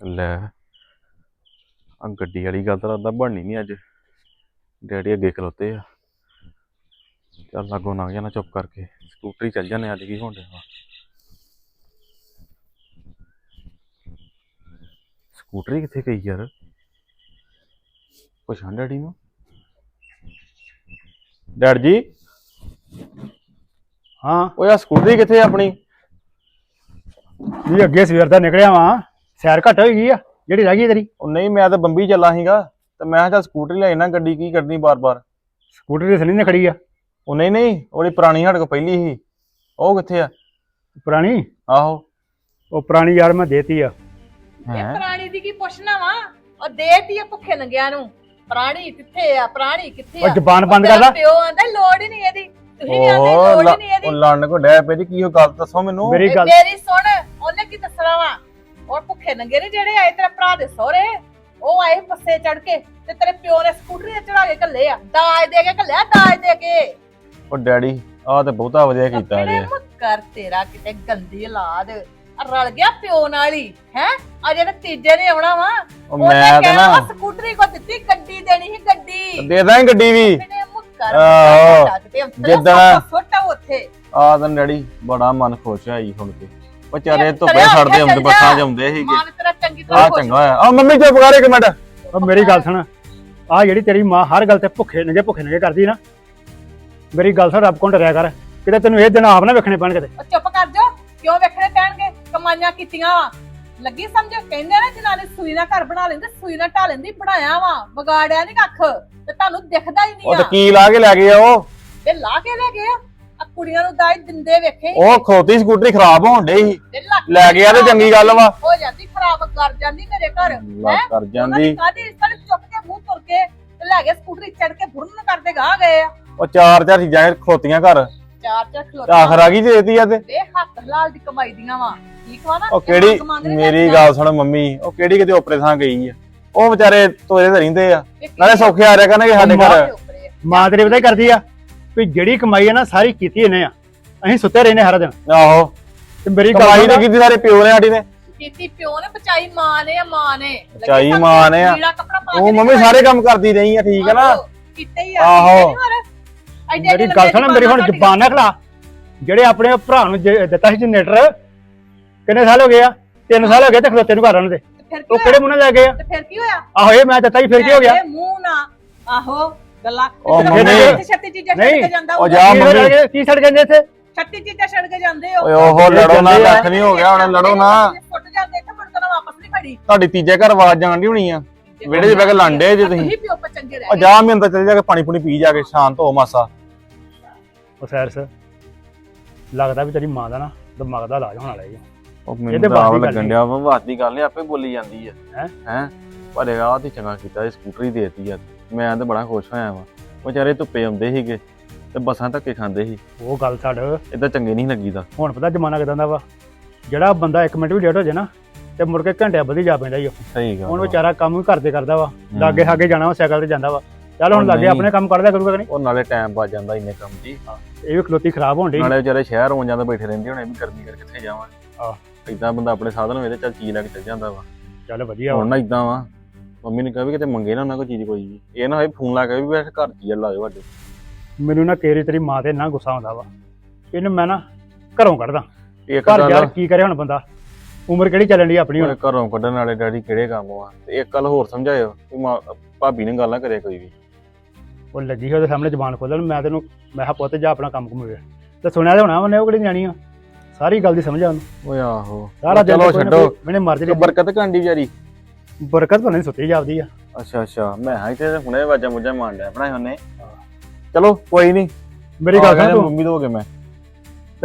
ਲੈ। ਆ ਗੱਡੀ ਵਾਲੀ ਗੱਲ ਤਾਂ ਲੱਗਦਾ ਬਣਨੀ ਨਹੀਂ ਅੱਜ। ਡੈਡੀ ਅੱਗੇ ਖਲੋਤੇ ਆ। ਚੱਲ ਲਾਗੋ ਨਾ ਜਾਣਾ ਚੁੱਪ ਕਰਕੇ। ਸਕੂਟਰੀ ਚੱਲ ਜਾਂਦੇ ਅੱਜ ਕੀ ਹੋਣ ਡਿਆ ਸਕੂਟਰੀ ਕਿੱਥੇ ਗਈ ਯਾਰ? ਪੁੱਛਾਂ ਡੈਡੀ ਨੂੰ। ਡੈਡ ਜੀ? ਹਾਂ। ਓਏ ਆ ਸਕੂਟਰੀ ਕਿੱਥੇ ਆ ਆਪਣੀ? ਵੀ ਅੱਗੇ ਸਵੇਰ ਦਾ ਨਿਕਲਿਆ ਵਾਂ। ਸੈਰ ਘੱਟ ਹੋਈ ਗਈ ਆ ਜਿਹੜੀ ਰਹਿ ਗਈ ਤੇਰੀ? ਉਹ ਨਹੀਂ ਮੈਂ ਤਾਂ ਬੰਬੀ ਚੱਲਾ ਸੀਗਾ ਤੇ ਮੈਂ ਕਿਹਾ ਚੱਲ ਸਕੂਟਰੀ ਲੈ ਜਾਣਾ ਗੱਡੀ ਕੀ ਕਰਨੀ ਬਾਰ-ਬਾਰ। ਸਕੂਟਰ ਦੇ ਸਨੀ ਨੇ ਖੜੀ ਆ। ਉਹ ਨਹੀਂ ਨਹੀਂ ਉਹਦੀ ਪੁਰਾਣੀ ਸਾਡੇ ਕੋਲ ਪਹਿਲੀ ਸੀ। ਉਹ ਕਿੱਥੇ ਆ? ਪੁਰਾਣੀ? ਆਹੋ। ਉਹ ਪੁਰਾਣੀ ਯਾਰ ਮੈਂ ਦੇਤੀ ਆ। ਇਹ ਹੈਂ? ਪ੍ਰਾਣੀ ਦੀ ਕੀ ਪੁੱਛਣਾ ਵਾ? ਉਹ ਦੇਤੀ ਆ ਭੁੱਖੇ ਨੰਗਿਆਂ ਨੂੰ। ਪ੍ਰਾਣੀ ਕਿੱਥੇ ਆ? ਪ੍ਰਾਣੀ ਕਿੱਥੇ ਉਹ ਆ ਜ਼ਬਾਨ ਬੰਦ ਕਰ ਲੈ। ਪਿਓ ਆਂਦਾ ਲੋੜ ਹੀ ਨਹੀਂ ਇਹਦੀ। ਤੁਸੀਂ ਵੀ ਆਂਦੇ ਉਹ ਲੋੜ ਲ- ਹੀ ਨਹੀਂ ਉਹ ਇਹਦੀ ਲੜਨ ਕੋ ਡੈ ਪਈ ਜੀ ਕੀ ਉਹ ਗੱਲ ਦੱਸੋ ਮੈਨੂੰ? ਮੇਰੀ ਇਹ ਗੱਲ ਮੇਰੀ ਸੁਣ ਉਹਨੇ ਕੀ ਦੱਸਣਾ ਵਾ? ਉਹ ਭੁੱਖੇ ਨੰਗੇ ਨੇ ਜਿਹੜੇ ਆਏ ਤੇਰੇ ਭਰਾ ਦੇ ਸਹੁਰੇ। ਉਹ ਆਏ ਬੱਸੇ ਚੜ ਕੇ ਤੇ ਤੇਰੇ ਪਿਓ ਨੇ ਸਕੂਟਰੀ ਤੇ ਚੜਾ ਕੇ ਘੱਲੇ ਆ। ਦਾਜ ਦੇ ਕੇ ਘੱਲਿਆ ਦਾਜ ਦੇ ਕੇ। ਉਹ ਡੈਡੀ ਆਹ ਤੇ ਬਹੁਤਾ ਵਧੀਆ ਕੀਤਾ ਜੀ ਕਰ ਤੇਰਾ ਕਿਤੇ ਗੰਦੀ ਔਲਾਦ। ਆ ਰਲ ਗਿਆ ਪਿਓ ਨਾਲ ਹੀ ਹੈ? ਆ ਜਿਹੜੇ ਤੀਜੇ ਨੇ ਆਉਣਾ ਵਾ ਉਹ ਮੈਂ ਤਾਂ ਨਾ ਸਕੂਟਰੀ ਕੋ ਦਿੱਤੀ ਗੱਡੀ ਦੇਣੀ ਸੀ ਗੱਡੀ। ਦੇ ਦਾਂ ਗੱਡੀ ਵੀ। ਮੁੱਕਰ ਜਿੱਦਾਂ ਫੋਟਾ ਉੱਥੇ। ਆਹ ਤਾਂ ਡੈਡੀ ਬੜਾ ਮਨ ਖੁਸ਼ ਹੋਇਆ ਜੀ ਹੁਣ ਤੇ। ਵਿਚਾਰੇ ਧੁੱਪੇ ਛੱਡਦੇ ਹੁੰਦੇ ਬੱਸਾਂ ਜਾ। ਜਾਂਦੇ ਸੀਗੇ। ਮਾਨ ਤੇਰਾ ਚੰਗੀ ਆਹ ਤਰ੍ਹਾਂ ਚੰਗਾ ਹੋਇਆ। ਆ ਮੰਮੀ ਚੁੱਪ ਕਰ ਇੱਕ ਮਿੰਟ। ਉਹ ਮੇਰੀ ਗੱਲ ਸੁਣ। ਆ ਜਿਹੜੀ ਤੇਰੀ ਮਾਂ ਹਰ ਗੱਲ ਤੇ ਭੁੱਖੇ ਨੰਗੇ ਭੁੱਖੇ ਨੰਗੇ ਕਰਦੀ ਨਾ ਮੇਰੀ ਗੱਲ ਸੁਣ ਰੱਬ ਕੋਲ ਡਰਿਆ ਕਰ। ਕਿਤੇ ਤੈਨੂੰ ਇਹ ਦਿਨ ਆਪ ਨਾ ਵੇਖਣੇ ਪੈਣ ਕਿਤੇ। ਉਹ ਚੁੱਪ ਕਰ ਜਾ। ਕਿਉਂ ਵੇਖਣੇ ਪੈਣਗੇ? ਕਮਾਈਆਂ ਕੀਤੀਆਂ। ਵਾ ਲੱਗੀ ਸਮਝ? ਕਹਿੰਦੇ ਨਾ ਜਨਾਨੀ ਸੂਈ ਨਾਲ ਘਰ ਬਣਾ ਲੈਂਦੇ ਸੂਈ ਨਾਲ ਢਾ ਲੈਂਦੀ ਬਣਾਇਆ ਵਾ। ਵਿਗਾੜਿਆ ਨਹੀਂ ਕੱਖ। ਤੇ ਤੁਹਾਨੂੰ ਦਿਖਦਾ ਹੀ ਨਹੀਂ ਉਹ ਆ। ਤੇ ਕੀ ਲਾ ਕੇ ਲੈ ਗਏ ਆ ਉਹ? ਤੇ ਲਾ ਕੇ ਲੈ ਗਏ ਆ। ਕੁੜੀਆਂ ਨੂੰ ਦਾਜ ਦਿੰਦੇ ਵੇਖੇ। ਉਹ ਖੋਤੀ ਸਕੂਟਰੀ ਖਰਾਬ ਹੋਣ ਡਈ ਸੀ। ਤੇ ਲੱਕ ਲੈ ਗਿਆ ਤੇ ਚੰਗੀ ਗੱਲ ਵਾ। ਹੋ ਜਾਂਦੀ ਖਰਾਬ ਕਰ ਜਾਂਦੀ ਮੇਰੇ ਘਰ। ਲੱਗ ਕਰ ਜਾਂਦੀ। ਕਾਦੀ ਇਸ ਤਰ੍ਹਾਂ ਚੁੱਕ ਕੇ ਮੂੰਹ ਤੁਰ ਕੇ ਤੇ ਲੈ ਗਏ ਸਕੂਟਰੀ ਚੜ ਕੇ ਬੁਰਨ ਕਰਦੇ ਗਾ ਗਏ ਆ। ਉਹ ਚਾਰ ਚਾਰ ਚੀਜ਼ਾਂ ਖੋਤੀਆਂ ਘਰ। ਚਾਰ ਚਾਰ ਤੇ ਖਲੋਤਾ ਆਖਰ ਆ ਗਈ ਤੇ ਦੇਤੀ ਆ ਤੇ। ਇਹ ਹੱਥ ਲਾਲ ਦੀ ਕਮਾਈ ਦੀਆਂ ਵਾ। ਠੀਕ ਵਾ ਨਾ? ਉਹ ਇਹ ਕਿਹੜੀ ਮੇਰੀ। ਗੱਲ ਸੁਣ ਮੰਮੀ ਉਹ ਕਿਹੜੀ ਕਿਤੇ ਓਪਰੇ ਥਾਂ ਗਈ ਆ। ਉਹ ਵਿਚਾਰੇ ਤੋਰੇ ਤੇ ਰਹਿੰਦੇ ਆ। ਨਾਲੇ ਸੌਖੇ ਆ ਰਿਹਾ ਕਰਨਗੇ ਸਾਡੇ ਘਰ। ਮਾਂ ਤੇਰੀ ਪਤਾ ਕੀ ਕਰਦੀ ਆ? ਵੀ ਜਿਹੜੀ ਕਮਾਈ ਆ ਨਾ ਸਾਰੀ ਕੀਤੀ ਇਹਨੇ ਆ। ਅਸੀਂ ਸੁੱਤੇ ਰਹਿੰਦੇ ਹਰ ਦਿਨ। ਆਹੋ। ਤੇ ਮੇਰੀ ਕਮਾਈ ਤੇ ਕੀਤੀ ਸਾਰੇ ਪਿਓ ਨੇ ਸਾਡੀ ਨੇ। ਕੀਤੀ ਪਿਓ ਨੇ ਬਚਾਈ ਮਾਂ ਨੇ ਆ ਮਾਂ ਨੇ। ਬਚਾਈ ਮਾਂ ਨੇ ਆ। ਉਹ ਮੰਮੀ ਸਾਰੇ ਕੰਮ ਕਰਦੀ ਰਹੀ ਆ ਠੀਕ ਹੈ ਨਾ। ਕੀਤੇ ਹੀ ਆ। ਆਹੋ। ਮੇਰੀ ਗੱਲ ਸੁਣ ਮੇਰੀ ਹੁਣ ਜ਼ੁਬਾਨਾਂ ਨਾ ਖਲਾ। ਜਿਹੜੇ ਆਪਣੇ ਭਰਾ ਨੂੰ ਦਿੱਤਾ ਸੀ ਜਨਰੇਟਰ ਕਿੰਨੇ ਸਾਲ ਹੋ ਗਏ ਆ? 3 ਸਾਲ ਹੋ ਗਏ ਤੇ ਖਲੋਤੇ ਨੂੰ ਘਰ ਉਹਨਾਂ ਦੇ। ਤੇ ਫਿਰ ਕੀ ਉਹ ਕਿਹੜੇ ਮੂੰਹ ਨਾਲ ਲੈ ਗਏ ਆ? ਤੇ ਫਿਰ ਕੀ ਹੋਇਆ? ਆਹੋ ਇਹ ਮੈਂ ਦਿੱਤਾ ਸੀ ਫਿਰ ਕੀ ਹੋ ਗਿਆ? ਇਹ ਮੂੰਹ ਨਾ ਆਹੋ। ਗੱਲਾਂ। ਉਹ ਤੇ ਮੰਮੀ- ਇੱਥੇ ਛੱਤੀ ਚੀਜ਼ਾਂ ਛੱਡ ਨਹੀਂ, ਕੇ ਜਾਂਦਾ ਉਹ ਉਹ ਜਾ ਕੀ ਮੰਮੀ। ਛੱਡ ਗਏ? ਕੀ ਛੱਡ ਗਏ ਨੇ ਇੱਥੇ? ਛੱਤੀ ਚੀਜ਼ਾਂ ਛੱਡ ਕੇ ਜਾਂਦੇ ਹੋ। ਓਏ ਉਹ ਲੜੋ ਨਾ ਜਾਂਦੇ ਆ। ਕੱਖ ਨਹੀਂ ਹੋ ਗਿਆ ਹੁਣ ਲੜੋ ਨਾ। ਸੁੱਟ ਜਾਂਦੇ ਤੇ ਮੁੜ ਕੇ ਨਾ ਵਾਪਸ ਨਹੀਂ ਖੜੀ ਤੁਹਾਡੀ ਤੀਜੇ ਘਰ ਆਵਾਜ਼ ਜਾਣਦੀ ਹੋਣੀ ਆ। ਵਿਹੜੇ 'ਚ ਬਹਿ ਕੇ ਲੰਡੇ ਜੇ ਤੁਸੀਂ। ਤੁਸੀਂ ਪਿਓ ਪਾ ਚੰਗੇ ਰਹਿ ਉਹ ਜਾ ਮੈਂ ਅੰਦਰ ਚੱਲ ਜਾ ਕੇ ਪਾਣੀ ਪੂਣੀ ਪੀ ਜਾ ਕੇ ਸ਼ਾਂਤ ਹੋ ਮਾਸਾ। ਉਹ ਲੱਗਦਾ ਵੀ ਤੇਰੀ ਮਾਂ ਦਾ ਨਾ ਦਿਮਾਗ ਦਾ ਇਲਾਜ ਹੋਣ ਵਾਲਾ ਹੈ ਉਹ ਇਹ ਮੈਨੂੰ ਤੇ ਤਾਂ ਬਾਤ ਆਪ ਦੀ ਗੱਲ ਲੱਗਣ ਨੀ। ਡਿਆ ਵਾ ਬਾਤ ਦੀ ਗੱਲ ਨੀ ਆਪੇ ਬੋਲੀ ਜਾਂਦੀ ਆ। ਹੈਂ? ਹੈ? ਪਰ ਇਹ ਆਹ ਤੇ ਚੰਗਾ ਕੀਤਾ ਇਹ ਸਕੂਟਰੀ ਦੇਤੀ ਆ। ਮੈਂ ਤਾਂ ਬੜਾ ਖੁਸ਼ ਹੋਇਆ ਵਾਂ। ਵਿਚਾਰੇ ਧੁੱਪੇ ਆਉਂਦੇ ਸੀਗੇ ਤੇ ਬੱਸਾਂ ਧੱਕੇ ਖਾਂਦੇ ਸੀ। ਉਹ ਗੱਲ ਛੱਡ। ਇਦਾਂ ਚੰਗੇ ਨਹੀਂ ਲੱਗੀਦਾ। ਹੁਣ ਪਤਾ ਜ਼ਮਾਨਾ ਕਿਦਾਂ ਦਾ ਵਾ। ਜਿਹੜਾ ਬੰਦਾ 1 ਮਿੰਟ ਵੀ ਲੇਟ ਹੋ ਜਾਏ ਨਾ ਤੇ ਮੁੜ ਕੇ ਘੰਟਿਆਂ ਵਧੀ ਜਾ ਪੈਂਦਾ ਹੀ ਉਹ। ਸਹੀ ਗੱਲ ਹੁਣ। ਵਿਚਾਰਾ ਕੰਮ ਵੀ ਕਰਦੇ ਕਰਦਾ ਵਾ। ਲਾਗੇ ਹਾਗੇ ਜਾਣਾ ਵਾ ਸਾਈਕਲ ਤੇ ਜਾਂਦਾ ਵਾ। ਚੱਲ ਹੁਣ ਲਾਗੇ। ਆਪਣੇ ਕੰਮ ਕਰਦਾ ਕਰੂਗਾ ਕਿ ਨਹੀਂ? ਉਹ ਨਾਲੇ ਟਾਈਮ ਬਚ ਜਾਂਦਾ ਇੰਨੇ ਕੰਮ ਜੀ ਇਹ ਵੀ ਖਲੋਤੀ ਖਰਾਬ ਹੋਣ ਡਈ। ਨਾਲੇ ਵਿਚਾਰੇ ਸ਼ਹਿਰ ਹੋਂ ਜਾਂਦੇ ਬੈਠੇ ਰਹਿੰਦੇ ਹੋਣੇ ਵੀ ਗਰਮੀ ਕਰਕੇ ਕਿੱਥੇ ਜਾਵਾਂ। ਆਹ। ਇਦਾਂ ਬੰਦਾ ਆਪਣੇ ਸਾਧਨ ਹੋਵੇ ਤੇ ਚੱਲ ਚੀਜ਼ ਲੈ ਕੇ ਚੱਲ ਜਾਂਦਾ ਵਾ। ਚੱਲ ਵਧੀਆ ਹੁਣ ਨਾ ਇਦਾਂ ਵਾ। ਮੰਮੀ ਨੇ ਕਿਹਾ ਵੀ ਕਿਤੇ ਮੰਗੇ ਨਾ ਉਹਨਾਂ ਕੋਈ ਚੀਜ਼ ਕੋਈ ਵੀ। ਇਹ ਨਾ ਹੋਏ ਫੋਨ ਲਾ ਕੇ ਵੀ ਬੈਠ ਘਰ ਲਾ ਦਿਓ ਸਾਡੇ। ਮੈਨੂੰ ਨਾ ਕੇਰੀ ਤੇਰੀ ਮਾਂ ਤੇ ਨਾ ਗੁੱਸਾ ਆਉਂਦਾ ਵਾ। ਇਹਨੂੰ ਮੈਂ ਨਾ ਘਰੋਂ ਕੱਢਦਾ। ਇੱਕ ਘਰ ਯਾਰ ਗੱਲ ਕੀ ਕਰੇ ਹੁਣ ਬੰਦਾ? ਉਮਰ ਕਿਹੜੀ ਚੱਲਣ ਦੀ ਆਪਣੀ ਹੁਣ? ਘਰੋਂ ਕੱਢਣ ਵਾਲੇ ਡੈਡੀ ਕਿਹੜੇ ਕੰਮ ਆ। ਤੇ ਇੱਕ ਗੱਲ ਹੋਰ ਸਮਝਾਇਓ ਵੀ ਮਾਂ- ਭਾਬੀ ਨੇ ਗੱਲ ਨਾ ਕਰੇ ਕੋਈ ਵੀ। ਉਹ ਲੱਗੀ ਸੀ ਉਹਦੇ ਸਾਹਮਣੇ ਜ਼ਬਾਨ ਖੋਲਣ ਮੈਂ ਤੈਨੂੰ ਮੈਂ ਕਿਹਾ ਪੁੱਤ ਜਾ ਆਪਣਾ ਕੰਮ ਘੁੰਮੇ ਤੇ ਸੁਣਿਆ ਤੇ ਹੋਣਾ ਉਹਨੇ ਉਹ ਕਿਹੜੀ ਜਾਣੀ ਆ? ਸਾਰੀ ਗੱਲ ਦੀ ਸਮਝ ਆ ਉਹਨੂੰ। ਓਏ ਆਹੋ। ਸਾਰਾ ਦਿਨ ਚਲੋ ਕੋਈ ਨਾ ਛੱਡੋ। ਕੋਈ ਮੈਨੇ ਮਰਜ਼ੀ ਤੇ ਬਰਕਤ ਕਾਂਡੀ ਵਿਚਾਰੀ। ਬਰਕਤ ਬਣੇ ਸੁੱਤੀ ਜਾਪਦੀ ਆ। ਅੱਛਾ ਅੱਛਾ। ਮੈਂ ਹਾਂ ਇੱਥੇ ਹੁਣੇ ਵਾਜਾ ਮੁਜਾ ਮਾਰ ਲਿਆ ਬਣਾਏ ਉਹਨੇ ਚਲੋ ਕੋਈ ਨਹੀਂ ਮੇਰੀ ਗੱਲ ਸੁਣ ਤੂੰ। ਮੰਮੀ ਤੋਂ ਹੋ ਕੇ ਮੈਂ।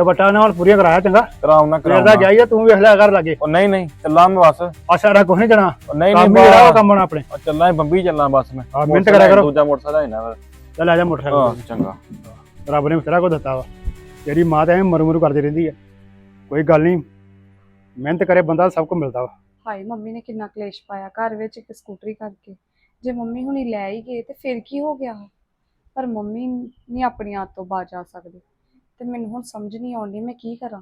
ਬੱਟਾ ਨਾਲ ਹੁਣ ਪੂਰੀਆਂ ਕਰਾਇਆ ਚੰਗਾ? ਆਰਾਮ ਨਾਲ ਕਰਾਉਣਾ ਜਾਈਏ ਤੂੰ ਵੇਖ ਲਿਆ ਕਰ ਲਾਗੇ। ਉਹ ਨਹੀਂ ਨਹੀਂ ਚੱਲਾਂ ਮੈਂ ਬਸ। ਉਹ ਆਸ਼ਾ ਰਾ ਕੁਛ ਨਹੀਂ ਜਾਣਾ। ਨਹੀਂ ਨਹੀਂ ਹੀ ਜਿਹੜਾ ਬਾ- ਕੰਮ ਹੋਣਾ ਆਪਣੇ। ਚੱਲਾਂ ਹੀ ਬੰਬੀ ਚੱਲਾਂ ਬਸ ਮੈਂ। ਆ ਮਿਹਨਤ ਕਰਿਆ ਕਰੋ। ਦੂਜਾ ਮੋਟਰਸਾਈਕਲ ਹੈ ਨਾ ਚੱਲ ਆ ਜਾ ਹਾਂ ਮੋਟਰਸਾਈਕਲ ਚੰਗਾ। ਰੱਬ ਨੇ ਤੇਰਾ ਕੋ ਦਿੱਤਾ ਵਾ। ਤੇਰੀ ਮਾਂ ਤਾਂ ਐਵੇਂ ਮਰੂ ਮਰੂ ਕਰਦੀ ਰਹਿੰਦੀ ਆ। ਕੋਈ ਗੱਲ ਨਹੀਂ ਮਿਹਨਤ ਕਰੇ ਬੰਦਾ ਸਭ ਕੁਝ ਮਿਲਦਾ ਵਾ। ਹਾਏ, ਮੰਮੀ ਨੇ ਕਿੰਨਾ ਕਲੇਸ਼ ਪਾਇਆ ਘਰ ਵਿੱਚ ਇੱਕ ਸਕੂਟਰੀ ਕਰਕੇ। ਜੇ ਮੰਮੀ ਹੁਣੀ ਲੈ ਹੀ ਗਏ ਤੇ ਫਿਰ ਕੀ ਹੋ ਗਿਆ? ਪਰ ਮੰਮੀ ਨਹੀਂ ਆਪਣੀ ਆਦਤ ਤੋਂ ਬਾਜ ਆ ਸਕਦੇ। ਤੇ ਮੈਨੂੰ ਹੁਣ ਸਮਝ ਨਹੀਂ ਆਉਂਦੀ ਮੈਂ ਕੀ ਕਰਾਂ?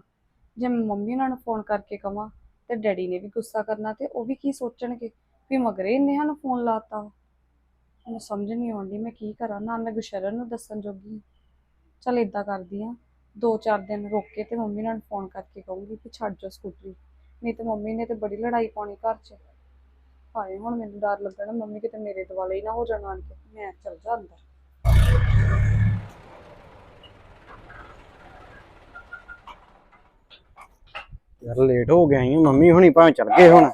ਜੇ ਮੈਂ ਮੰਮੀ ਉਹਨਾਂ ਨੂੰ ਫੋਨ ਕਰਕੇ ਕਵਾਂ ਤੇ ਡੈਡੀ ਨੇ ਵੀ ਗੁੱਸਾ ਕਰਨਾ ਤੇ ਉਹ ਵੀ ਕੀ ਸੋਚਣਗੇ? ਵੀ ਮਗਰੇ ਇਹਨੇ ਸਾਨੂੰ ਫੋਨ ਲਾਤਾ ਵਾ। ਮੈਨੂੰ ਸਮਝ ਨਹੀਂ ਆਉਂਦੀ ਮੈਂ ਕੀ ਕਰਾਂ? ਨਾ ਮੈਂ ਗੁਸ਼ਰਨ ਨੂੰ ਦੱਸਣ ਜੋਗੀ। ਹਾਂ। ਚੱਲ ਇਦਾਂ ਕਰਦੀ ਆ। ਦੋ ਚਾਰ ਦਿਨ ਰੁਕ ਕੇ ਤੇ ਮੰਮੀ ਨਾਲ ਫੋਨ ਕਰਕੇ ਕਹੂੰਗੀ ਕਿ ਛੱਡ ਜਾਓ ਸਕੂਟਰੀ। ਨਹੀਂ ਤੇ ਮੰਮੀ ਨੇ ਤੇ ਬੜੀ ਲੜਾਈ ਪਾਉਣੀ ਘਰ 'ਚ। ਹਾਏ ਹੁਣ ਮੈਨੂੰ ਡਰ ਲੱਗਣਾ ਮੰਮੀ ਕਿਤੇ ਮੇਰੇ ਦੁਆਲੇ ਹੀ ਨਾ ਹੋ ਜਾਣ ਆਣ ਕੇ। ਮੈਂ ਚੱਲ ਜਾ ਅੰਦਰ। ਯਾਰ ਲੇਟ ਹੋ ਗਿਆ ਈ ਮੰਮੀ ਹੁਣੀ ਭਾਵੇਂ ਚੱਲ ਗਏ ਹੁਣ।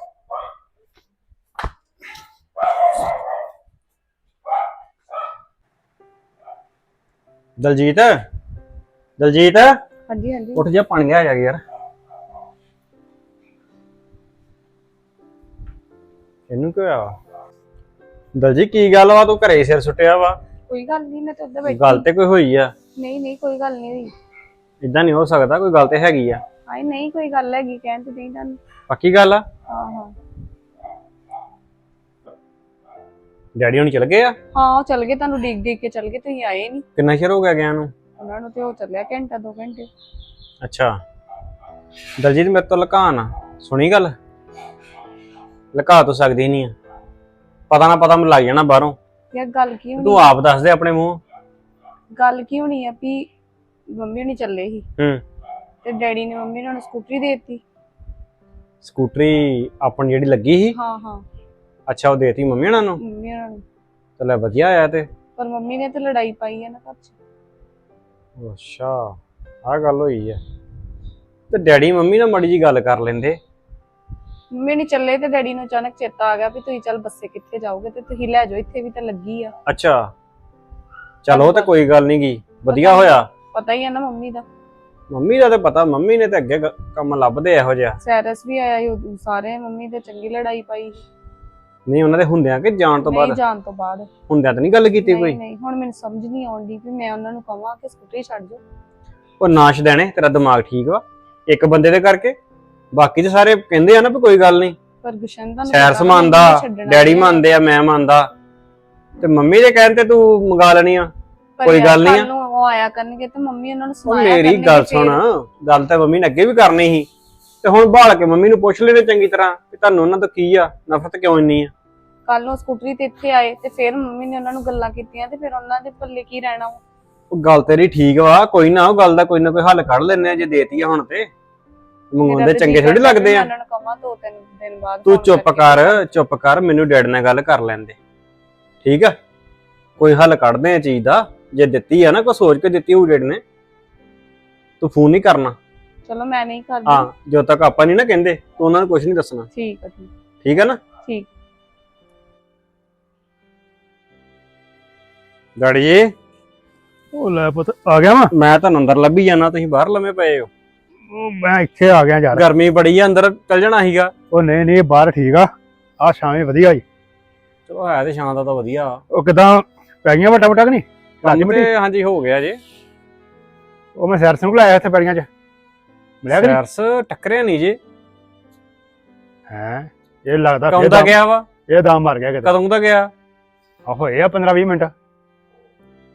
ਦਲਜੀਤ ਦਲਜੀਤ? ਹਾਂਜੀ ਹਾਂਜੀ। ਉੱਠ ਜਾ ਪਾਣੀ ਜਾ ਯਾਰ। ਇਹਨੂੰ ਕੀ ਹੋਇਆ ਦਲਜੀਤ ਕੀ ਗੱਲ ਵਾ? ਤੂੰ ਘਰੇ ਸਿਰ ਸੁੱਟਿਆ ਵਾ। ਕੋਈ ਗੱਲ ਨਹੀਂ ਮੈਂ ਤਾਂ ਉੱਧਰ ਬੈਠੀ। ਗੱਲ ਤੇ ਕੋਈ ਹੋਈ ਆ। ਨਹੀਂ ਨਹੀਂ ਕੋਈ ਗੱਲ ਨਹੀਂ ਹੋਈ। ਇਦਾਂ ਨਹੀਂ ਹੋ ਸਕਦਾ ਕੋਈ ਗੱਲ ਤੇ ਹੈਗੀ ਆ। ਹਾਏ ਨਹੀਂ ਕੋਈ ਗੱਲ ਹੈਗੀ ਕਹਿਣ ਤੇ ਨਹੀਂ ਤੁਹਾਨੂੰ ਪੱਕੀ ਗੱਲ ਆ? ਹਾਂ ਹਾਂ ਡੈਡੀ ਹੁਣ ਚਲ ਗਏ ਆ? ਹਾਂ ਉਹ ਚੱਲ ਗਏ ਤੁਹਾਨੂੰ ਡੀਕ ਡੀਕ ਕੇ ਚੱਲ ਗਏ ਤੁਸੀਂ ਆਏ ਨਹੀਂ। ਕਿੰਨਾ ਚਿਰ ਹੋ ਗਿਆ ਗਿਆ ਨੂੰ? ਉਹਨਾਂ ਨੂੰ ਤੇ ਉਹ ਚੱਲਿਆ ਘੰਟਾ ਦੋ ਘੰਟੇ। ਅੱਛਾ। ਦਲਜੀਤ ਮੇਰੇ ਤੋਂ ਲੁਕਾ ਨਾ ਸੁਣੀ ਗੱਲ? ਲੁਕਾ ਤੂੰ ਸਕਦੀ ਨਹੀਂ ਆ। ਪਤਾ ਨਾ ਪਤਾ ਮੈਨੂੰ ਲੱਗ ਜਾਣਾ ਬਾਹਰੋਂ। ਯਾਰ ਗੱਲ ਕੀ ਹੋਣੀ ਤੂੰ ਆਪ ਦੱਸ ਦੇ ਆਪਣੇ ਮੂੰਹ। ਗੱਲ ਕੀ ਹੋਣੀ ਆ ਵੀ ਮੰਮੀ ਨਹੀਂ ਚੱਲੇ ਸੀ। ਹੂੰ। ਤੇ ਡੈਡੀ ਨੇ ਮੰਮੀ ਨੂੰ ਸਕੂਟਰੀ ਦੇ ਦਿੱਤੀ। ਸਕੂਟਰੀ ਆਪਣੀ ਜਿਹੜੀ ਲੱਗੀ ਸੀ? ਹਾਂ ਹਾਂ। ਅੱਛਾ ਉਹ ਦੇਤੀ ਮੰਮੀ ਉਹਨਾਂ ਨੂੰ? ਮੰਮੀ ਉਹਨਾਂ ਨੂੰ। ਤੇ ਲੈ ਵਧੀਆ ਆਇਆ ਤੇ। ਪਰ ਮੰਮੀ ਨੇ ਤੇ ਲੜਾਈ ਪਾਈ ਹੈ ਨਾ ਘਰ 'ਚ। ਅੱਛਾ ਆਹ ਗੱਲ ਹੋਈ ਆ। ਤੇ ਡੈਡੀ ਮੰਮੀ ਨਾਲ ਮੜੀ ਜੀ ਗੱਲ ਕਰ ਲੈਂਦੇ। ਮੰਮੀ ਨਹੀਂ ਚੱਲੇ ਤੇ ਡੈਡੀ ਨੂੰ ਅਚਾਨਕ ਚੇਤਾ ਆ ਗਿਆ ਵੀ ਤੁਸੀਂ ਚੱਲ ਬੱਸੇ ਕਿੱਥੇ ਜਾਓਗੇ ਤੇ ਤੁਸੀਂ ਲੈ ਜਾਓ ਇੱਥੇ ਵੀ ਤਾਂ ਲੱਗੀ ਆ। ਅੱਛਾ। ਚਲੋ ਤੇ ਕੋਈ ਗੱਲ ਨਹੀਂ ਗੀ। ਵਧੀਆ ਹੋਇਆ? ਪਤਾ ਹੀ ਆ ਨਾ ਮੰਮੀ ਦਾ। ਮੰਮੀ ਦਾ ਤੇ ਪਤਾ ਮੰਮੀ ਨੇ ਤੇ ਅੱਗੇ ਗ- ਕੰਮ ਲੱਭਦੇ ਇਹੋ ਜਿਹਾ। ਸੈਰਸ ਵੀ ਆਇਆ ਸੀ ਉਦੋਂ ਸਾਰੇ ਮੰਮੀ ਤੇ ਚੰਗੀ ਲੜਾਈ ਪਾਈ ਨਹੀਂ ਉਹਨਾਂ ਦੇ ਹੁੰਦਿਆਂ ਕਿ ਜਾਣ ਤੋਂ ਨਹੀਂ ਬਾਅਦ ਜਾਣ ਤੋਂ ਬਾਅਦ। ਹੁੰਦਿਆਂ ਤਾਂ ਨਹੀਂ ਗੱਲ ਕੀਤੀ ਕੋਈ? ਨਹੀਂ ਹੁਣ ਮੈਨੂੰ ਸਮਝ ਨਹੀਂ ਆਉਂਦੀ ਵੀ ਮੈਂ ਉਹਨਾਂ ਨੂੰ ਕਹਾਂ ਕਿ ਸਕੂਟਰੀ ਛੱਡ ਜਾਓ। ਉਹ ਨਾਸ਼ ਦੇਣੇ ਤੇਰਾ ਦਿਮਾਗ ਠੀਕ ਵਾ। ਇੱਕ ਬੰਦੇ ਦੇ ਕਰਕੇ? ਬਾਕੀ ਤੇ ਸਾਰੇ ਕਹਿੰਦੇ ਆ ਨਾ ਵੀ ਕੋਈ ਗੱਲ ਨਹੀਂ ਪਰ ਗੁਸ਼ਨ ਦਾ ਸੈਰ ਸਮਾਨਦਾ ਡੈਡੀ ਮੰਨਦੇ ਆ ਮੈਂ ਮੰਨਦਾ ਤੇ ਮੰਮੀ ਦੇ ਕਹਿਣ ਤੇ ਤੂੰ ਮੰਗਾ ਲੈਣੀ ਆ ਕੋਈ ਗੱਲ ਨਹੀਂ ਆ। ਨੂੰ ਉਹ ਆਇਆ ਕਰਨਗੇ ਤੇ ਮੰਮੀ ਉਹਨਾਂ ਨੂੰ ਉਹ ਸੁਣਾਇਆ ਮੇਰੀ ਕਰਨਗੇ ਗੱਲ ਫਿਰ। ਸੁਣ ਗੱਲ ਤਾਂ ਮੰਮੀ ਨੇ ਅੱਗੇ ਵੀ ਕਰਨੀ ਸੀ ਤੇ ਹੁਣ ਭਾਲ ਕੇ ਮੰਮੀ ਨੂੰ ਪੁੱਛ ਲੈਣੇ ਚੰਗੀ ਤਰ੍ਹਾਂ ਕਿ ਤੁਹਾਨੂੰ ਉਹਨਾਂ ਤੋਂ ਕੀ ਆ ਨਫ਼ਰਤ ਕਿਉਂ ਇੰਨੀ ਆ ਕੱਲ ਨੂੰ ਸਕੂਟਰੀ ਤੇ ਇੱਥੇ ਆਏ ਤੇ ਫਿਰ ਮੰਮੀ ਨੇ ਉਹਨਾਂ ਨੂੰ ਗੱਲਾਂ ਕੀਤੀਆਂ ਤੇ ਫਿਰ ਉਹਨਾਂ ਦੇ ਪੱਲੇ ਕੀ ਰਹਿਣਾ? ਉਹ ਗੱਲ ਤੇਰੀ ਠੀਕ ਵਾ ਕੋਈ ਨਾ ਉਹ ਗੱਲ ਦਾ ਕੋਈ ਨਾ ਕੋਈ ਹੱਲ ਕੱਢ ਲੈਨੇ ਆ ਜੇ ਦੇਤੀ ਆ ਹੁਣ ਤੇ ਤੇ ਚੰਗੇ ਜੀ ਥੋੜੀ ਲੱਗਦੇ ਮੈਂ ਆ ਉਹਨਾਂ ਨੂੰ ਕਹਾਂ ਦੋ ਤਿੰਨ ਦਿਨ ਬਾਅਦ ਤੂੰ ਚੁੱਪ। ਕਰ ਚੁੱਪ ਕਰ ਮੈਨੂੰ ਡੈਡ ਨਾਲ ਗੱਲ ਕਰ ਲੈਂਦੇ ਠੀਕ ਆ? ਕੋਈ ਹੱਲ ਕੱਢਦੇ ਆ ਚੀਜ਼ ਦਾ ਜੇ ਦਿੱਤੀ ਆ ਨਾ ਕੋਈ ਸੋਚ ਕੇ ਦਿੱਤੀ ਹੋਊ ਡੈਡ ਨੇ। ਤੂੰ ਫੋਨ ਨਹੀਂ ਕਰਨਾ। ਚਲੋ ਮੈਂ ਨਹੀਂ ਕਰਦੀ। ਹਾਂ ਜਦੋਂ ਤੱਕ ਆਪਾਂ ਨਹੀਂ ਨਾ ਕਹਿੰਦੇ ਤੂੰ ਉਹਨਾਂ ਨੂੰ ਕੁਝ ਨਹੀਂ ਦੱਸਣਾ। ਠੀਕ ਹੈ ਜੀ ਠੀਕ ਹੈ ਨਾ? ਠੀਕ। ਡੈਡੀ ਜੀ। ਉਹ ਲੈ ਪੁੱਤ ਆ ਗਿਆ ਵਾ? ਮੈਂ ਤੁਹਾਨੂੰ ਅੰਦਰ ਲੱਭੀ ਜਾਣਾ ਤੁਸੀਂ ਬਾਹਰ ਲੰਮੇ ਪਏ ਹੋ। ਉਹ ਮੈਂ ਇੱਥੇ ਆ ਗਿਆ ਯਾਰ। ਗਰਮੀ ਬੜੀ ਆ ਅੰਦਰ ਚੱਲ ਜਾਣਾ ਸੀਗਾ। ਉਹ ਨਹੀਂ ਨਹੀਂ ਬਾਹਰ ਠੀਕ ਆ। ਆ ਸ਼ਾਮੇ ਵਧੀਆ ਜੀ ਚਲੋ ਹੈ ਤੇ ਸ਼ਾਂ ਦਾ ਤਾਂ ਵਧੀਆ। ਉਹ ਕਿਦਾਂ ਪੈ ਗਈਆਂ ਵਟਾ ਵਟਾ ਕਿ ਨਹੀਂ? ਮਿੱਟੀ ਹਾਂਜੀ ਹੋ ਗਿਆ ਜੇ। ਉਹ ਮੈਂ ਸੈਰ ਸਿੰਘ ਕੋਲ ਆਇਆ ਇੱਥੇ ਪੈੜੀਆਂ 'ਚ। ਮਿਲਿਆ ਕਿ ਨਹੀਂ? ਸੈਰਸ ਟੱਕਰਿਆ ਨਹੀਂ ਜੇ। ਹੈ ਇਹ ਲੱਗਦਾ ਕਦੋਂ ਦਾ ਗਿਆ ਵਾ? ਇਹ ਦਮ ਮਰ ਗਿਆ ਕਿਤੇ। ਕਦੋਂ ਦਾ ਗਿਆ? ਆ ਹੋਏ ਆ 15 20 ਮਿੰਟ।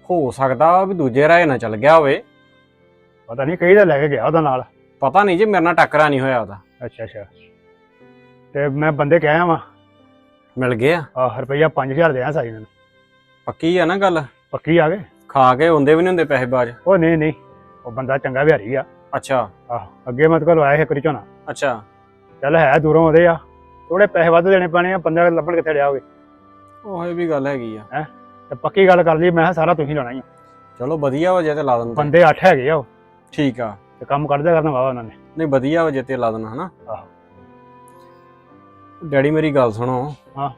ਹੋ ਸਕਦਾ ਵੀ ਦੂਜੇ ਰਾਏ ਨਾਲ ਚੱਲ ਗਿਆ ਹੋਵੇ। ਪਤਾ ਨਹੀਂ ਕਈ ਦਾ ਲੈ ਕੇ ਗਿਆ ਉਹਦਾ ਨਾਲ। ਪਤਾ ਨਹੀਂ ਜੇ ਮੇਰੇ ਨਾਲ ਟੱਕਰਾ ਨਹੀਂ ਹੋਇਆ ਉਹਦਾ। ਅੱਛਾ ਅੱਛਾ। ਤੇ ਮੈਂ ਬੰਦੇ ਕਹਿ ਆਇਆ ਵਾਂ ਮਿਲ ਗਿਆ ਆ? ਰੁਪਈਆ 5000 ਦੇ ਆ ਸਾਈ ਨੂੰ ਪੱਕੀ ਆ ਨਾ ਗੱਲ? ਪੱਕੀ ਆ ਗਏ। ਖਾ ਕੇ ਹੁੰਦੇ ਵੀ ਨਹੀਂ ਹੁੰਦੇ ਪੈਸੇ ਬਾਜ ਉਹ ਨਹੀਂ ਨਹੀਂ। ਉਹ ਬੰਦਾ ਚੰਗਾ ਵਿਹਾਰੀ ਆ। ਅੱਛਾ। ਆਹ ਅੱਗੇ ਮਤ ਕੋਲ ਆਇਆ ਇੱਕ ਝੋਨਾ। ਅੱਛਾ। ਚੱਲ ਹੈ ਦੂਰੋਂ ਆਉਂਦੇ ਆ। ਥੋੜੇ ਪੈਸੇ ਵੱਧ ਦੇਣੇ ਪੈਣੇ ਆ ਬੰਦੇ ਲੱਭਣ ਕਿੱਥੇ ਡਿਆ ਹੋਵੇ ਉਹ ਇਹ ਵੀ ਗੱਲ ਹੈਗੀ ਆ। ਤੇ ਪੱਕੀ ਗੱਲ ਕਰ ਲਈ ਮੈਂ ਕਿਹਾ ਸਾਰਾ ਤੁਸੀਂ ਲਾਉਣਾ ਹੀ ਆ। ਚਲੋ ਵਧੀਆ ਹੋ ਜੇ ਤੇ ਲਾ ਦਿੰਦੇ। ਬੰਦੇ 8 ਹੈਗੇ ਆ ਉਹ। ਠੀਕ ਆ। ਤੇ ਕੰਮ ਕਰਦੇ ਕਰਨਾ ਵਾਵਾ ਉਹਨਾਂ ਨੇ। ਨਹੀਂ ਵਧੀਆ ਹੋ ਜੇ ਤੇ ਲਾ ਦੇਣਾ ਹਨਾ? ਆਹੋ। ਡੈਡੀ ਮੇਰੀ ਗੱਲ ਸੁਣੋ। ਹਾਂ।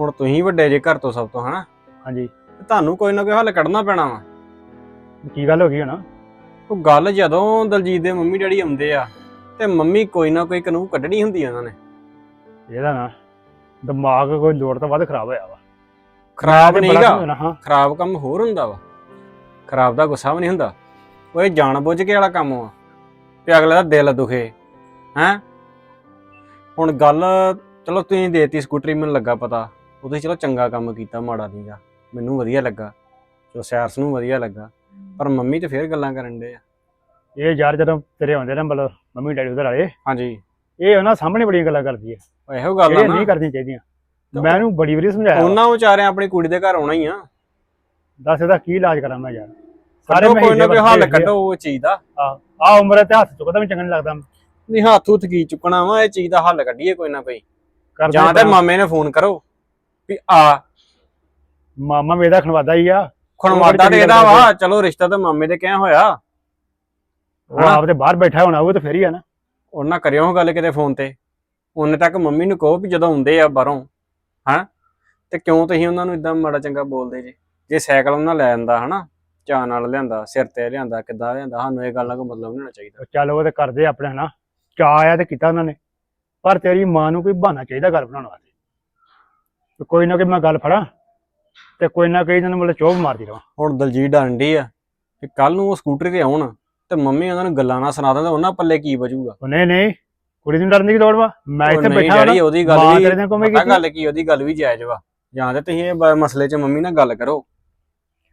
ਹੁਣ ਤੁਸੀਂ ਵੱਡੇ ਜੇ ਘਰ ਤੋਂ ਸਭ ਤੋਂ ਹਨਾ? ਹਾਂਜੀ। ਤੁਹਾਨੂੰ ਕੋਈ ਨਾ ਕੋਈ ਹੱਲ ਕੱਢਣਾ ਪੈਣਾ ਵਾ। ਕੀ ਗੱਲ ਹੋ ਗਈ ਹੁਣ? ਉਹ ਗੱਲ ਜਦੋਂ ਦਲਜੀਤ ਦੇ ਮੰਮੀ ਡੈਡੀ ਆਉਂਦੇ ਆ ਤੇ ਮੰਮੀ ਕੋਈ ਨਾ ਕੋਈ ਕਾਨੂੰਨ ਕੱਢਣੀ ਹੁੰਦੀ ਆ ਉਹਨਾਂ ਨੇ। ਇਹਦਾ ਨਾ ਦਿਮਾਗ ਕੋਈ ਲੋੜ ਤੋਂ ਵੱਧ ਖਰਾਬ ਹੋਇਆ ਵਾ। ਖਰਾਬ ਨਹੀਂਗਾ ਖਰਾਬ ਕੰਮ ਹੋਰ ਹੁੰਦਾ ਵਾ। ਖਰਾਬ ਦਾ ਗੁੱਸਾ ਵੀ ਨਹੀਂ ਹੁੰਦਾ। ਇਹ ਜਾਣ ਬੁੱਝ ਕੇ ਵਾਲਾ ਕੰਮ ਵਾ ਵੀ ਅਗਲੇ ਦਾ ਦਿਲ ਦੁਖੇ ਹੈ? ਹੁਣ ਗੱਲ ਚਲੋ ਤੁਸੀਂ ਦੇਤੀ ਸਕੂਟਰੀ ਮੈਨੂੰ ਲੱਗਾ ਪਤਾ। ਉਹ ਤੁਸੀਂ ਚਲੋ ਚੰਗਾ ਕੰਮ ਕੀਤਾ ਮਾੜਾ ਨਹੀਂਗਾ। ਮੈਨੂੰ ਵਧੀਆ ਲੱਗਾ। ਜੋ ਸੈਰਸ ਨੂੰ ਵਧੀਆ ਲੱਗਾ। ਪਰ ਮੰਮੀ ਤੇ ਫੇਰ ਗੱਲਾਂ ਕਰਨ ਦੇ ਆ। ਇਹ ਯਾਰ ਜਦੋਂ ਤੇਰੇ ਆਉਂਦੇ ਨੇ ਮਤਲਬ ਮੰਮੀ ਡੈਡੀ ਉਧਰ ਆਏ ਹਾਂਜੀ। ਇਹ ਉਹਨਾਂ ਸਾਹਮਣੇ ਬੜੀਆਂ ਗੱਲਾਂ ਕਰਦੀ ਹੈ ਇਹੋ ਗੱਲ ਆ ਨਾ। ਨਹੀਂ ਕਰਨੀਆਂ ਚਾਹੀਦੀਆਂ। ਮੈਂ ਇਹਨੂੰ ਬੜੀ ਵਾਰੀ ਸਮਝਾਇਆ। ਉਹਨਾਂ ਵਿਚਾਰਿਆਂ ਆਪਣੀ ਕੁੜੀ ਦੇ ਘਰ ਆਉਣਾ ਹੀ ਆ। ਦੱਸ ਇਹਦਾ ਕੀ ਇਲਾਜ ਕਰਾਂ ਮੈਂ ਯਾਰ। ਕੱਢੋ ਕੋਈ ਨਾ ਕੋਈ ਹੱਲ ਕੱਢੋ ਉਹ ਚੀਜ਼ ਦਾ। ਆ ਉਮਰ ਹੈ ਤੇ ਹੱਥ ਚੁੱਕਦਾ ਵੀ ਚੰਗਾ ਨਹੀਂ ਲੱਗਦਾ। ਨਹੀਂ ਹੱਥ ਹੁੱਥ ਕੀ ਚੁੱਕਣਾ ਵਾ ਇਹ ਚੀਜ਼ ਦਾ ਹੱਲ ਕੱਢੀਏ ਕੋਈ ਨਾ ਕੋਈ। ਜਾਂ ਤੇ ਮਾਮੇ ਨੇ ਫੋਨ ਕਰੋ ਵੀ ਆ। ਮਾਮਾ ਮੇਰਾ ਖਣਵਾਦਾ ਹੀ ਆ। ਖਣਵਾਦਾ ਤੇ ਇਹਦਾ ਵਾ। ਚਲੋ ਰਿਸ਼ਤਾ ਤਾਂ ਮਾਮੇ ਦੇ ਕਿਹਾ ਹੋਇਆ? ਉਹ ਆਪ ਤੇ ਬਾਹਰ ਬੈਠਾ ਹੋਣਾ ਉਹ ਤੇ ਫੇਰ ਹੀ ਆ ਨਾ। ਉਹਨਾਂ ਕਰਿਓ ਗੱਲ ਕਿਤੇ ਫੋਨ ਤੇ। ਉਹਨੇ ਤੱਕ ਮੰਮੀ ਨੂੰ ਕਹੋ ਵੀ ਜਦੋਂ ਆਉਂਦੇ ਆ ਬਾਹਰੋਂ ਹਾਂ? ਤੇ ਕਿਉਂ ਤੁਸੀਂ ਉਹਨਾਂ ਨੂੰ ਇਦਾਂ ਮਾੜਾ ਚੰਗਾ ਬੋਲਦੇ ਜੇ? ਜੇ ਸਾਈਕਲ ਉਹਨਾਂ ਲੈ ਆਂਦਾ ਹਨਾ? ਚਾਹ ਨਾਲ ਲਿਆਂਦਾ ਸਿਰ ਤੇ ਲਿਆਂਦਾ ਕਿੱਦਾਂ ਲਿਆਂਦਾ ਸਾਨੂੰ ਇਹ ਗੱਲ ਦਾ ਕੋਈ ਮਤਲਬ ਨਹੀਂ ਹੋਣਾ ਚਾਹੀਦਾ। ਚੱਲ ਉਹ ਤੇ ਕਰਦੇ ਆਪਣੇ ਹਨਾ ਚਾਅ ਆਇਆ ਤੇ ਕੀਤਾ ਉਹਨਾਂ ਨੇ ਪਰ ਤੇਰੀ ਮਾਂ ਨੂੰ ਕੋਈ ਬਹਾਨਾ ਚਾਹੀਦਾ ਗੱਲ ਬਣਾਉਣ ਵਾਸਤੇ। ਵੀ ਕੋਈ ਨਾ ਕੋਈ ਮੈਂ ਗੱਲ ਫੜਾਂ ਤੇ ਕੋਈ ਨਾ ਕੋਈ ਇਹਨਾਂ ਨੂੰ ਮਤਲਬ ਚੋਭ ਮਾਰਦੀ ਰਵਾਂ। ਹੁਣ ਦਲਜੀਤ ਡਾਂਡੀ ਆ ਕਿ ਕੱਲ ਨੂੰ ਉਹ ਸਕੂਟਰੀ ਤੇ ਆਉਣ ਤੇ ਮੰਮੀ ਉਹਨਾਂ ਨੂੰ ਗੱਲਾਂ ਨਾ ਸੁਣਾ ਦਿੰਦੇ ਉਹਨਾਂ ਪੱਲੇ ਕੀ ਬਚੂਗਾ? ਉਹ ਨਹੀਂ ਨਹੀਂ ਕੁੜੀ ਨੂੰ ਡਰਨ ਦੀ ਕੀ ਲੋੜ ਵਾ? ਮੈਂ ਇੱਥੇ ਬੈਠਾ ਹਾਂ ਉਹਦੀ ਗੱਲ ਮਾਂ ਵੀ ਗੱਲ ਕੀ ਉਹਦੀ ਗੱਲ ਵੀ ਜਾਇਜ਼ ਵਾ। ਜਾਂ ਤੇ ਤੁਸੀਂ ਇਹ ਮਸਲੇ 'ਚ ਮੰਮੀ ਨਾਲ ਗੱਲ ਕਰੋ।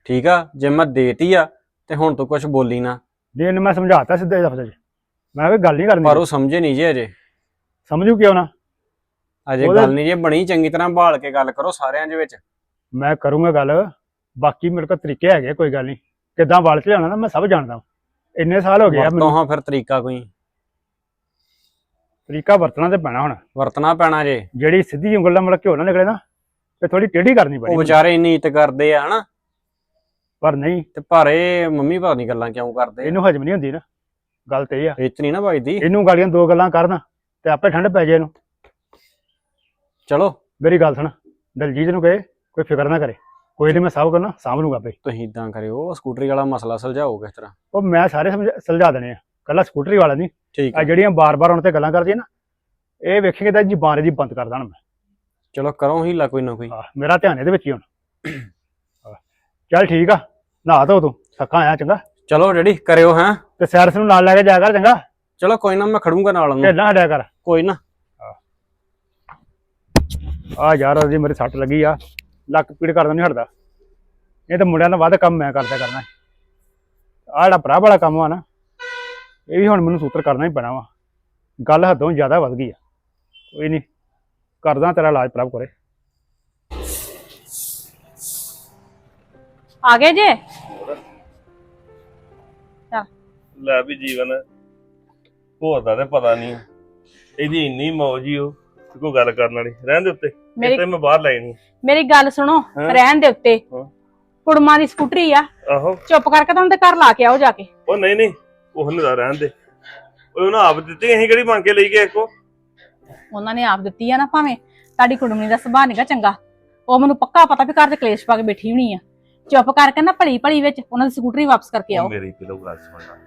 ਠੀਕ ਆ? ਜੇ ਮੈਂ ਦੇਤੀ ਆ ਤੇ ਹੁਣ ਤੂੰ ਕੁਝ ਬੋਲੀ ਨਾ। ਜੇ ਇਹਨੂੰ ਮੈਂ ਸਮਝਾਤਾ ਸਿੱਧੇ ਲਫ਼ਜ਼ਾਂ 'ਚ ਮੈਂ ਕੋਈ ਗੱਲ ਨਹੀਂ ਪਰ ਕਰਨੀ ਉਹ ਸਮਝੇ ਨਹੀਂ ਜੇ ਅਜੇ। ਸਮਝੂ ਕਿਉਂ ਨਾ? ਅਜੇ ਉਹਦੇ- ਗੱਲ ਨਹੀਂ ਜੇ ਬਣੀ ਚੰਗੀ ਤਰ੍ਹਾਂ ਭਾਲ ਕੇ ਗੱਲ ਕਰੋ ਸਾਰਿਆਂ ਦੇ ਵਿੱਚ। ਮੈਂ ਕਰੂੰਗਾ ਗੱਲ। ਬਾਕੀ ਮੇਰੇ ਕੋਲ ਤਰੀਕੇ ਹੈਗੇ ਕੋਈ ਗੱਲ ਨਹੀਂ ਕਿੱਦਾਂ ਵਾਲ ਚਲਾਉਣਾ ਨਾ ਮੈਂ ਸਭ ਜਾਣਦਾ ਵਾਂ। ਇੰਨੇ ਸਾਲ ਹੋ ਗਏ ਆ ਵਰਤੋਂ ਮੈਨੂੰ ਹਾਂ ਫਿਰ ਤਰੀਕਾ ਕੋਈ। ਤਰੀਕਾ ਵਰਤਣਾ ਤੇ ਪੈਣਾ ਹੁਣ। ਵਰਤਣਾ ਪੈਣਾ ਜੇ। ਜਿਹੜੀ ਸਿੱਧੀ ਉਂਗਲ ਨਾਲ ਮਤਲਬ ਘਿਓ ਨਾ ਨਿਕਲੇ ਨਾ ਤੇ ਥੋੜੀ ਟੇਢੀ ਕਰਨੀ ਉਹ ਪੈਣੀ। ਵਿਚਾਰੇ ਇੰਨੀ ਇੱਜ਼ਤ ਕਰਦੇ ਆ ਹਨਾ? ਪਰ ਨਹੀਂ। ਤੇ ਪਰ ਇਹ ਮੰਮੀ ਪਤਾ ਨਹੀਂ ਗੱਲਾਂ ਕਿਉਂ ਕਰਦੇ ਆ। ਇਹਨੂੰ ਹਜਮ ਨਹੀਂ ਹੁੰਦੀ ਨਾ। ਗੱਲ ਤੇ ਇਹ ਆ। ਇਹ 'ਚ ਨਹੀਂ ਨਾ ਵੱਜਦੀ। ਇਹਨੂੰ ਗਾਲੀਆਂ ਦੋ ਗੱਲਾਂ ਕਰਨ ਤੇ ਆਪੇ ਠੰਡ ਪੈ ਜੇ ਇਹਨੂੰ। ਚਲੋ। ਮੇਰੀ ਗੱਲ ਸੁਣ। ਦਲਜੀਤ ਨੂੰ ਕਹੇ ਕੋਈ ਫਿਕਰ ਨਾ ਕਰੇ। ਕੋਈ ਨਹੀਂ ਮੈਂ ਸਭ ਕਰਨਾ ਸਾਂਭ ਲੂੰਗਾ ਆਪੇ। ਤੁਸੀਂ ਇਦਾਂ ਕਰਿਓ ਉਹ ਸਕੂਟਰੀ ਵਾਲਾ ਮਸਲਾ ਸੁਲਝਾਓ ਕਿਸ ਤਰ੍ਹਾਂ। ਉਹ ਮੈਂ ਸਾਰੇ ਸਮਝ ਸੁਲਝਾ ਦੇਣੇ ਆ। ਕੱਲਾ ਸਕੂਟਰੀ ਵਾਲਾ ਨਹੀਂ ਠੀਕ ਆ ਆ। ਜਿਹੜੀਆਂ ਬਾਰ-ਬਾਰ ਉਹਨਾਂ ਤੇ ਗੱਲਾਂ ਕਰਦੀਆਂ ਨਾ ਇਹ ਵੇਖੇਂਗੇ ਤਾਂ ਜ਼ਬਾਨ ਦੀ ਬੰਦ ਕਰ ਦੇਣਾ ਮੈਂ। ਚਲੋ ਕਰੋ ਹੀਲਾ ਕੋਈ ਨਾ ਕੋਈ। ਆਹ, ਮੇਰਾ ਧਿਆਨ ਇਹਦੇ ਵਿੱਚ ਹੀ ਹੁਣ। ਆਹ, ਚੱਲ ਠੀਕ ਆ। ਨਹਾ ਧੋ ਤੂੰ ਥੱਕਾ ਆਇਆ ਚੰਗਾ। ਚਲੋ ਡੈਡੀ ਕਰਿਓ ਹੈਂ। ਤੇ ਸੈਰਸ ਨੂੰ ਨਾਲ ਲੈ ਕੇ ਜਾਇਆ ਕਰ ਚੰਗਾ। ਚਲੋ ਕੋਈ ਨਾ ਮੈਂ ਖੜੂੰਗਾ ਨਾਲ ਉਹਨੂੰ। ਢਿੱਲਾ ਹਟਿਆ ਕਰ। ਕੋਈ ਨਾ। ਆ ਯਾਰ ਉਹਦੀ ਮੇਰੀ ਸੱਟ ਲੱਗੀ ਆ। ਲੱਕ ਪੀੜ ਕਰਦਾ ਨਹੀਂ ਹਟਦਾ। ਇਹ ਤਾਂ ਮੁੰਡਿਆਂ ਦਾ ਵੱਧ ਕੰਮ ਮੈਂ ਕਰਦਾ ਕਰਨਾ ਆ ਜਿਹੜਾ ਭਰਾ ਵਾਲਾ ਕੰਮ ਆ ਨਾ ਇਹ ਵੀ ਹੁਣ ਮੈਨੂੰ ਸੂਤਰ ਕਰਨਾ ਹੀ ਪੈਣਾ ਵਾ। ਗੱਲ ਹੱਦੋਂ ਜ਼ਿਆਦਾ ਵੱਧ ਗਈ ਆ। ਕੋਈ ਨਹੀਂ ਕਰਦਾ ਤੇਰਾ ਇਲਾਜ ਪ੍ਰਭ ਕਰੇ ਆ ਗਏ ਜੇ? ਲੈ ਵੀ ਜੀਵਨ। ਹੋਰ ਦਾ ਤੇ ਪਤਾ ਨਹੀਂ। ਇਹਦੀ ਇੰਨੀ ਮੌਜ ਹੀ ਉਹ ਕਿ ਕੋਈ ਗੱਲ ਕਰਨ ਵਾਲੀ। ਰਹਿਣ ਦੇ ਉੱਤੇ। ਮੇਰੀ ਮੈਂ ਬਾਹਰ ਲੈ ਨਹੀਂ ਮੇਰੀ ਗੱਲ ਸੁਣੋ ਹਾਂ। ਰਹਿਣ ਦੇ ਉੱਤੇ। ਹਾਂ। ਕੁੜਮਾਂ ਦੀ ਸਕੂਟਰੀ ਆ। ਆਹੋ। ਚੁੱਪ ਕਰਕੇ ਤਾਂ ਉਹਦੇ ਘਰ ਲਾ ਕੇ ਆਓ ਜਾ ਕੇ। ਉਹ ਨਹੀਂ ਨਹੀਂ। ਉਹ ਨਹੀਂ ਰਹਿਣ ਦੇ। ਉਹ ਉਹਨਾਂ ਆਪ ਦਿੱਤੀ ਅਸੀਂ ਕਿਹੜੀ ਮੰਗ ਕੇ ਲਈ ਗਏ ਇੱਕੋ? ਉਹਨਾਂ ਨੇ ਆਪ ਦਿੱਤੀ ਆ ਨਾ ਭਾਵੇਂ। ਤੁਹਾਡੀ ਕੁੜਮਣੀ ਦਾ ਸੁਭਾਅ ਨੀਗਾ ਚੰਗਾ। ਉਹ ਮੈਨੂੰ ਪੱਕਾ ਪਤਾ ਵੀ ਘਰ 'ਚ ਕਲੇਸ਼ ਪਾ ਕੇ ਬੈਠੀ ਹੋਣੀ ਆ। ਚੁੱਪ ਕਰਕੇ ਨਾ ਭਲੀ ਭਲੀ ਵਿੱਚ ਉਹਨਾਂ ਦੀ ਸਕੂਟਰੀ ਵਾਪਸ ਕਰਕੇ ਆਓ। ਮੇਰੀ ਪਹਿਲੋਂ ਗੱਲ ਸੁਣਨਾ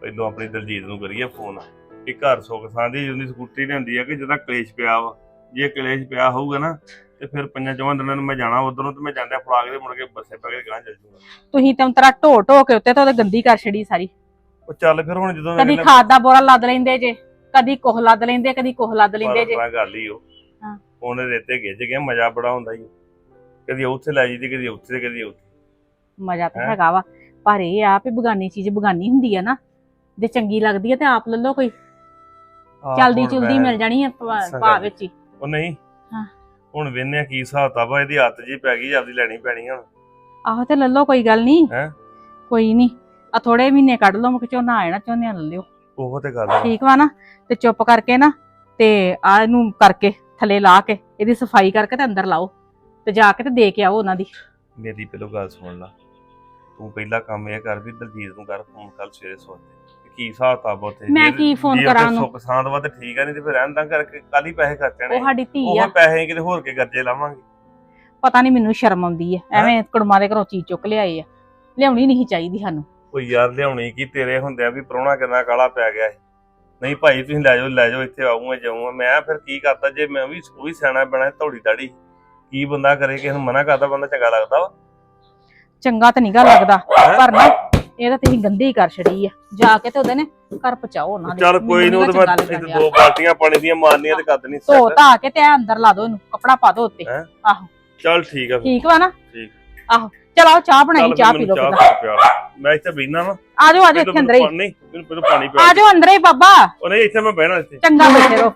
ਪਹਿਲੋਂ ਆਪਣੀ ਦਲਜੀਤ ਨੂੰ ਕਰੀਏ ਫੋਨ ਕਿ ਘਰ ਸੁੱਖ ਸਾਂਦੀ ਜਿੰਦੀ ਸਕੂਟਰੀ ਲਿਆਂਦੀ ਆ ਕਿ ਜਿਹਦਾ ਕਲੇਸ਼ ਪਿਆ ਵਾ। ਜੇ ਕਲੇਸ਼ ਪਿਆ ਹੋਊਗਾ ਨਾ ਤੇ ਫਿਰ ਪੰਜਾਂ ਚੌਂ ਦਿਨਾਂ ਨੂੰ ਮੈਂ ਜਾਣਾ ਉਧਰੋਂ ਤੇ ਮੈਂ ਫੜਾ ਕੇ ਤੇ ਮੁੜ ਕੇ ਬੱਸੇ ਪਾ ਕੇ ਗਾਂ ਚੱਲ ਜੂਗਾ। ਤੁਸੀਂ ਤਾਂ ਤਰਾ ਢੋ ਢੋ ਕੇ ਉੱਤੇ ਤਾਂ ਉਹਦੇ ਗੰਦੀ ਕਰ ਛੜੀ ਸਾਰੀ। ਉਹ ਚੱਲ ਫਿਰ ਹੁਣ ਜਦੋਂ ਕਦੀ ਖਾਦ ਦਾ ਬੋਰਾ ਲੱਦ ਲੈਂਦੇ ਜੇ ਕਦੀ ਕੋਹ ਲੱਦ ਲੈਂਦੇ ਕਦੀ ਕੋਹ ਲੱਦ ਲੈਂਦੇ ਜੇ। ਗੱਲ ਹੀ ਉਹ। ਹਾਂ। ਉਹਨੇ ਰੇਤੇ ਗਿੱਜ ਗਿਆ ਮਜ਼ਾ ਬੜਾ ਹੁੰਦਾ ਹੀ। ਕਦੀ ਉੱਥੇ ਲੈ ਜਾਂਦੀ ਕਦੀ ਉੱਥੇ ਤੇ ਕਦੀ ਉੱਥੇ ਮਜ਼ਾ ਤਾਂ ਹੈਂ? ਹੈਗਾ ਵਾ ਪਰ ਇਹ ਆ ਵੀ ਬਗਾਨੀ ਚੀਜ਼ ਬਗਾਨੀ ਹੁੰਦੀ ਆ ਨਾ ਜੇ ਚੰਗੀ ਲੱਗਦੀ ਆ ਤੇ ਆਪ ਲੈ ਲਓ ਕੋਈ ਆਹ, ਚਲਦੀ ਹੁਣ ਚੁਲਦੀ ਮੈਂ- ਮਿਲ ਜਾਣੀ ਆ ਭਾ ਗੱਲ। ਵਿੱਚ ਹੀ ਉਹ ਨਹੀਂ ਹਾਂ। ਹੁਣ ਵੇਨੇ ਕੀ ਹਿਸਾਬ ਤਾ ਵਾ ਇਹਦੀ ਹੱਥ ਜੀ ਪੈ ਗਈ ਆਪਦੀ ਲੈਣੀ ਪੈਣੀ ਹੁਣ ਆਹੋ ਤੇ ਲੈ ਲਓ ਕੋਈ ਗੱਲ ਨਹੀਂ ਹੈਂ? ਕੋਈ ਨਹੀਂ ਆ ਥੋੜੇ ਮਹੀਨੇ ਕੱਢ ਲਓ ਮੁਕ ਝੋਨਾ ਆ ਜਾਣਾ ਝੋਨੇ ਲੈ ਲਿਓ ਉਹ ਤੇ ਗੱਲ ਆ। ਠੀਕ ਵਾ ਨਾ ਤੇ ਚੁੱਪ ਕਰਕੇ ਨਾ ਤੇ ਆ ਇਹਨੂੰ ਕਰਕੇ ਥੱਲੇ ਲਾ ਕੇ ਇਹਦੀ ਸਫ਼ਾਈ ਕਰਕੇ ਤੇ ਅੰਦਰ ਲਾਓ ਤੇ ਜਾ ਕੇ ਤੇ ਦੇ ਕੇ ਆਓ ਉਹਨਾਂ ਦੀ। ਮੇਰੀ ਪਹਿਲੋਂ ਗੱਲ ਸੁਣ ਲਾ। ਤੂੰ ਪਹਿਲਾ ਕੰਮ ਇਹ ਕਰ ਵੀ ਦਲਜੀਤ ਨੂੰ ਕਰ ਫੋਨ ਕੱਲ ਸਵੇਰੇ ਸੋਤੇ ਕੀ ਹਿਸਾਬ ਤਾ ਉੱਥੇ? ਮੈਂ ਜੇ- ਕੀ phone ਜੇ ਕਰਾਂ ਉਹਨੂੰ? ਸੁੱਖ ਸਾਂਦ ਵਾ ਤੇ ਠੀਕ ਆ ਨਹੀਂ ਤੇ ਫਿਰ ਰਹਿਣ ਤਾਂ ਕਰਕੇ ਕੱਲ ਹੀ ਪੈਸੇ ਖਰਚਣੇ ਉਹ ਸਾਡੀ ਧੀ ਉਹ ਆ। ਪੈਸੇ ਕਿਤੇ ਹੋਰ ਕੇ ਕਰਜ਼ੇ ਲਾਵਾਂਗੇ। ਪਤਾ ਨਹੀਂ ਮੈਨੂੰ ਸ਼ਰਮ ਆਉਂਦੀ ਆ। ਐਵੇਂ ਕੁੜਮਾਂ ਦੇ ਘਰੋਂ ਚੀਜ਼ ਚੁੱਕ ਲਿਆਏ ਆ। ਲਿਆਉਣੀ ਨਹੀਂ ਚਾਹੀਦੀ ਸਾਨੂੰ। ਉਹ ਯਾਰ ਲਿਆਉਣੀ ਕੀ? ਤੇਰੇ ਹੁੰਦਿਆਂ ਵੀ ਪ੍ਰਾਹੁਣਾ ਕਿੰਨਾ ਕਾਲਾ ਪੈ ਗਿਆ ਸੀ। ਨਹੀਂ ਭਾਈ ਤੁਸੀਂ ਲੈ ਜਾਓ ਲੈ ਜਾਓ ਇੱਥੇ ਆਉਂਗਾ ਜਾਊਂਗਾ। ਮੈਂ ਫਿਰ ਕੀ ਕਰਤਾ? ਜੇ ਮੈਂ ਵੀ ਉਹ ਵੀ ਸਿਆਣਾ ਬਣਾ ਧੌੜੀ ਦਾੜੀ ਕੀ ਬੰਦਾ ਕਰੇ ਕਿਸੇ ਨੂੰ ਮਨਾ ਕਰਦਾ ਬੰਦਾ ਚੰਗਾ ਲੱਗਦਾ ਵਾ? ਚੰਗਾ ਤਾਂ ਨਿਗਾ ਲੱਗਦਾ ਪਰ ਨਾ ਇਹ ਤਾਂ ਤੁਸੀਂ ਗੰਦੀ ਹੀ ਕਰ ਛੜੀ ਆ। ਜਾ ਕੇ ਤੇ ਉਹਦੇ ਨੇ ਘਰ ਪਹੁੰਚਾਓ ਉਹਨਾਂ ਦੇ। ਚੱਲ ਕੋਈ ਨਹੀਂ ਉਹ ਨੀ ਤੇ ਚੰਗਾ ਮੈਂ ਲੱਗਣ ਇੱਥੇ। ਦੋ ਬਾਲਟੀਆਂ ਪਾਣੀ ਦੀਆਂ ਮਾਰਨੀਆਂ ਤੇ ਕੱਦ ਨਹੀਂ ਧੋ ਧਾ ਕੇ ਤੇ ਐਂ ਅੰਦਰ ਲਾ ਦੋ ਇਹਨੂੰ ਕਪੜਾ ਪਾ ਦੋ ਉੱਤੇ। ਹੈਂ? ਆਹੋ। ਚੱਲ ਠੀਕ ਆ ਫਿਰ। ਠੀਕ ਵਾ ਨਾ? ਠੀਕ। ਆਹੋ। ਚਲੋ ਚਾਹ ਬਣਾਈ ਚਾਹ ਪੀ ਲਓ ਮੈਨੂੰ ਪਹਿਲਾਂ। ਚਾਹ ਪਿਆ ਮੈਂ ਇੱਥੇ ਬੈਠਣਾ ਵਾ। ਆ ਜਾਓ ਆ ਜਾਓ ਮੈਨੂੰ ਇੱਥੇ ਅੰਦਰ ਹੀ। ਮੈਨੂੰ ਪਾਣੀ ਪਿਆ। ਆ ਜਾਓ ਅੰਦਰ ਹੀ ਬਾਬਾ। ਉਹ ਨਹੀਂ ਇੱਥੇ ਮੈਂ ਬਹਿਣਾ ਇੱਥੇ। ਚੰਗਾ ਬੈਠੇ ਰਹੋ।